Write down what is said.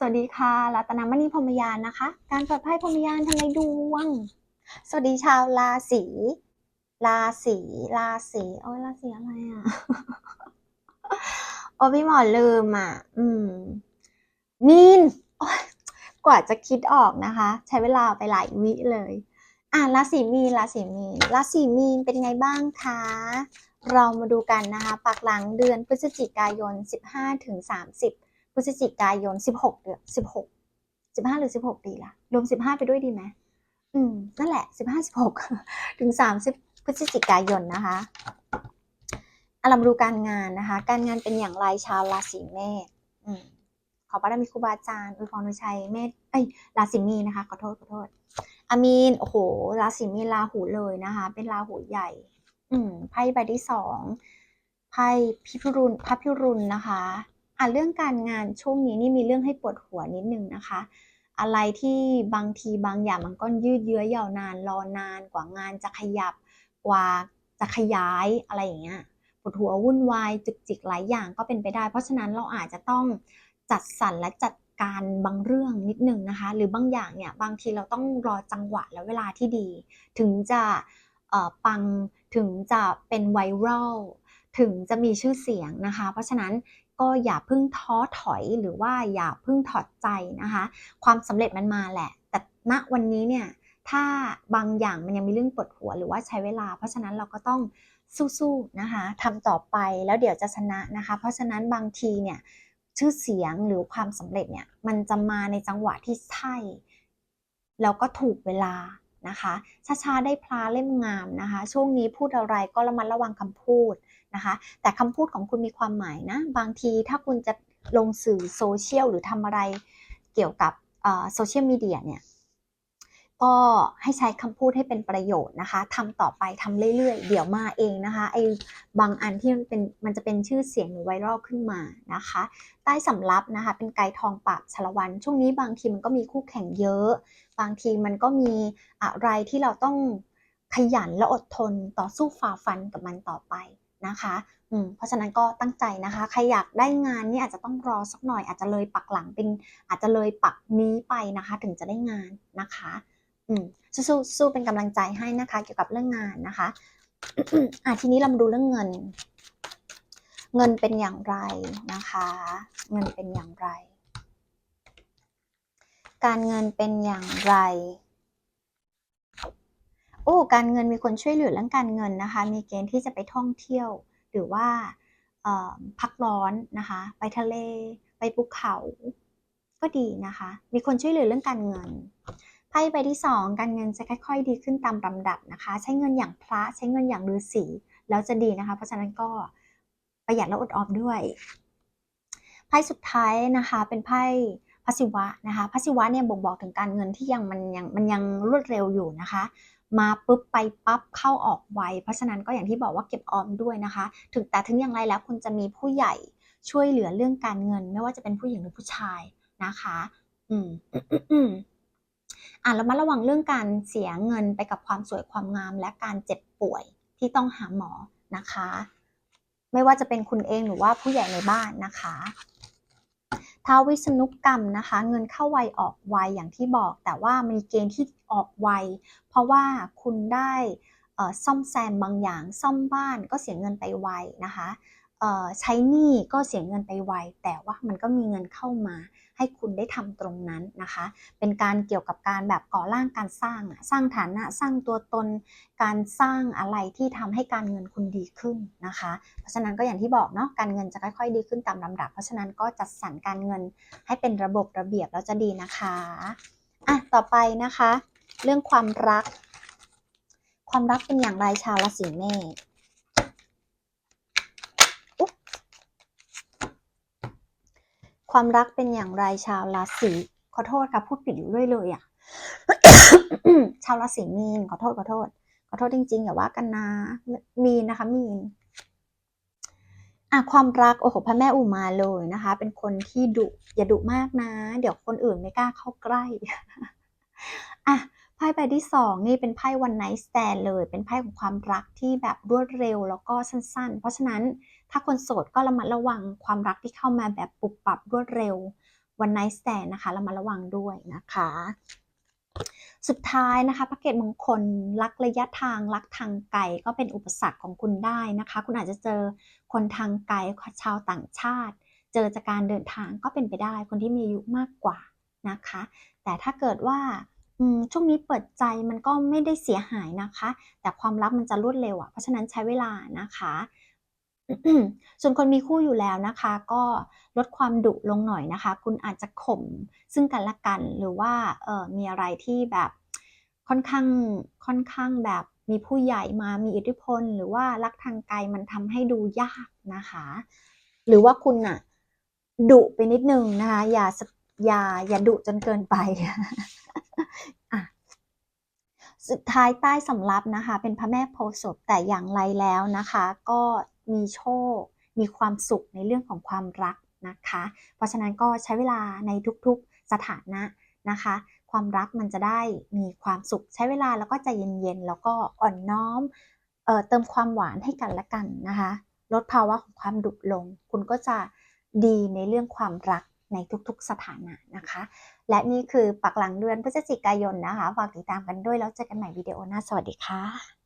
สวัสดีค่ะ รัตนมณีพรมยานนะคะ การเปิดไพ่พรมยานทำนายดวง สวัสดีชาวราศีราศีราศีโอ้ยราศีอะไรอะ โอ้พี่หมอลืมอะ อืม มีนกว่าจะคิดออกนะคะ ใช้เวลาไปหลายวิเลย อะราศีมีนราศีมีนราศีมีนเป็นไงบ้างคะเรามาดูกันนะคะ ปักหลังเดือนพฤศจิกายน 15ถึง30 พฤศจิกายน 16เดือน16 15 หรือ 16 ดีละรวม 15 ไปด้วยดีไหมอืม นั่นแหละ 15 16 ถึง 30 พฤศจิกายนนะคะอะเรมาดูการงานนะคะ การงานเป็นอย่างไรชาวราศีเมษอืมขอพระมีครูบาอาจารย์อวยพรอวยชัยเมษเอ้ยราศีมีนะคะ ขอโทษขอโทษ อามีน โอ้โห ราศีมีนราหูเลยนะคะ เป็นราหูใหญ่ อืม ไพ่ใบที่สอง ไพ่พิพิรุณพระพิรุณนะคะ อะเรื่องการงานช่วงนี้นี่มีเรื่องให้ปวดหัวนิดนึงนะคะ อะไรที่บางทีบางอย่างมันก็ยืดเยื้อยาวนานรอนานกว่างานจะขยับกว่าจะขยายอะไรอย่างเงี้ยปวดหัววุ่นวายจุกจิกหลายอย่างก็เป็นไปได้ เพราะฉะนั้นเราอาจจะต้องจัดสรรและจัดการบางเรื่องนิดนึงนะคะ หรือบางอย่างเนี่ยบางทีเราต้องรอจังหวะและเวลาที่ดี ถึงจะเอ่อปังถึงจะเป็นไวรัลถึงจะมีชื่อเสียงนะคะ เพราะฉะนั้น ก็อย่าเพิ่งท้อถอยหรือว่าอย่าเพิ่งถอดใจนะคะ ความสำเร็จมันมาแหละ แต่ณวันนี้เนี่ยถ้าบางอย่างมันยังมีเรื่องปวดหัวหรือว่าใช้เวลา เพราะฉะนั้นเราก็ต้องสู้ๆนะคะทำต่อไปแล้วเดี๋ยวจะชนะนะคะ เพราะฉะนั้นบางทีเนี่ยชื่อเสียงหรือความสำเร็จเนี่ยมันจะมาในจังหวะที่ใช่แล้วก็ถูกเวลานะคะช้าๆได้พลาเล่มงามนะคะ ช่วงนี้พูดอะไรก็ระมัดระวังคำพูด นะคะ แต่คำพูดของคุณมีความหมายนะ บางทีถ้าคุณจะลงสื่อโซเชียลหรือทำอะไรเกี่ยวกับโซเชียลมีเดียเนี่ย ก็ให้ใช้คำพูดให้เป็นประโยชน์นะคะทำต่อไปทำเรื่อยๆ เดี๋ยวมาเองนะคะ ไอ้บางอันที่มันเป็นมันจะเป็นชื่อเสียงหรือไวรัลขึ้นมานะคะ ใต้สำรับนะคะเป็นไกด์ทองปาบชลวัน ช่วงนี้บางทีมันก็มีคู่แข่งเยอะ บางทีมันก็มีอะไรที่เราต้องขยันและอดทนต่อสู้ฝ่าฟันกับมันต่อไป นะคะอืมเพราะฉะนั้นก็ตั้งใจนะคะ ใครอยากได้งานนี่อาจจะต้องรอสักหน่อย อาจจะเลยปักหลังเป็นอาจจะเลยปักนี้ไปนะคะ ถึงจะได้งานนะคะอืมสู้ๆสู้เป็นกำลังใจให้นะคะ เกี่ยวกับเรื่องงานนะคะอะทีนี้เรามาดูเรื่องเงิน เงินเป็นอย่างไรนะคะ เงินเป็นอย่างไร การเงินเป็นอย่างไร อ้การเงินมีคนช่วยเหลือเรื่องการเงินนะคะ มีเกณฑ์ที่จะไปท่องเที่ยว หรือว่าพักร้อนนะคะ ไปทะเล ไปภูเขา ก็ดีนะคะ มีคนช่วยเหลือเรื่องการเงินไพ่ใบที่สองการเงินจะค่อยๆ ดีขึ้นตามลำดับนะคะ ใช้เงินอย่างพระใช้เงินอย่างฤาษีแล้วจะดีนะคะ เพราะฉะนั้นก็ประหยัดและอดออมด้วยไพ่สุดท้ายนะคะเป็นไพ่พระศิวะนะคะพระศิวะเนี่ยบ่งบอกถึงการเงินที่ยังมันยังมันยังรวดเร็วอยู่นะคะ มาปุ๊บไปปั๊บเข้าออกไว เพราะฉะนั้นก็อย่างที่บอกว่าเก็บออมด้วยนะคะ ถึงแต่ถึงอย่างไรแล้วคุณจะมีผู้ใหญ่ช่วยเหลือเรื่องการเงิน ไม่ว่าจะเป็นผู้หญิงหรือผู้ชายนะคะ อืมอะแล้วมาระวังเรื่องการเสียเงินไปกับความสวยความงาม และการเจ็บป่วยที่ต้องหาหมอนะคะ ไม่ว่าจะเป็นคุณเองหรือว่าผู้ใหญ่ในบ้านนะคะ ถ้าวิษณุกรรมนะคะ เงินเข้าไวออกไวอย่างที่บอก แต่ว่ามีเกณฑ์ที่ออกไว เพราะว่าคุณได้ซ่อมแซมบางอย่าง ซ่อมบ้านก็เสียเงินไปไวนะคะ ใช้หนี้ก็เสียเงินไปไว แต่ว่ามันก็มีเงินเข้ามา ให้คุณได้ทำตรงนั้นนะคะ เป็นการเกี่ยวกับการแบบก่อร่างการสร้างสร้างฐานะสร้างตัวตน การสร้างอะไรที่ทำให้การเงินคุณดีขึ้นนะคะ เพราะฉะนั้นก็อย่างที่บอกเนาะการเงินจะค่อยๆ ดีขึ้นตามลำดับ เพราะฉะนั้นก็จัดสรรการเงินให้เป็นระบบระเบียบแล้วจะดีนะคะอะต่อไปนะคะ เรื่องความรัก ความรักเป็นอย่างไรชาวราศีเมษ ความรักเป็นอย่างไรชาวราศีขอโทษค่ะพูดผิดอยู่เรื่อยเลยอะชาวราศีมีนขอโทษขอโทษ ขอโทษจริงๆอย่าว่ากันนะมีนนะคะมีนอะความรักโอ้โหพระแม่อุมาเลยนะคะ เป็นคนที่ดุอย่าดุมากนะ เดี๋ยวคนอื่นไม่กล้าเข้าใกล้อะไพ่ใบที่สองนี่เป็นไพ่วันไนท์สแตนเลย เป็นไพ่ของความรักที่แบบรวดเร็วแล้วก็สั้นๆ เพราะฉะนั้น ถ้าคนโสดก็ระมัดระวังความรักที่เข้ามาแบบปุบปับรวดเร็ว วันไน t ์แ n d นะคะเรามาระวังด้วยนะคะ สุดท้ายนะคะพระเกตมงคลรักระยะทางรักทางไกลก็เป็นอุปสรรคของคุณได้นะคะ คุณอาจจะเจอคนทางไกลชาวต่างชาติ เจอจากการเดินทางก็เป็นไปได้ คนที่มีอายุมากกว่านะคะ แต่ถ้าเกิดว่าช่วงนี้เปิดใจมันก็ไม่ได้เสียหายนะคะ แต่ความรักมันจะรวดเร็วอะ่ะเพราะฉะนั้นใช้เวลานะคะ ส่วนคนมีคู่อยู่แล้วนะคะ ก็ลดความดุลงหน่อยนะคะ คุณอาจจะข่มซึ่งกันและกันหรือว่าเออมีอะไรที่แบบค่อนข้างค่อนข้างแบบมีผู้ใหญ่มามีอิทธิพล หรือว่ารักทางไกลมันทำให้ดูยากนะคะ หรือว่าคุณน่ะดุไปนิดนึงนะคะอย่าอย่าอย่าดุจนเกินไปอะสุดท้ายใต้สำรับนะคะ เป็นพระแม่โพธิ์ศพแต่อย่างไรแล้วนะคะ ก็ มีโชค มีความสุขในเรื่องของความรักนะคะ เพราะฉะนั้นก็ใช้เวลาในทุกๆสถานะนะคะ ความรักมันจะได้มีความสุขใช้เวลาแล้วก็ใจเย็นๆแล้วก็อ่อนน้อมเออเติมความหวานให้กันและกันนะคะ ลดภาวะของความดุลง คุณก็จะดีในเรื่องความรักในทุกๆสถานะนะคะ และนี่คือปักหลังเดือนพฤศจิกายนนะคะ ฝากติดตามกันด้วยแล้วเจอกันใหม่วิดีโอหน้า สวัสดีค่ะ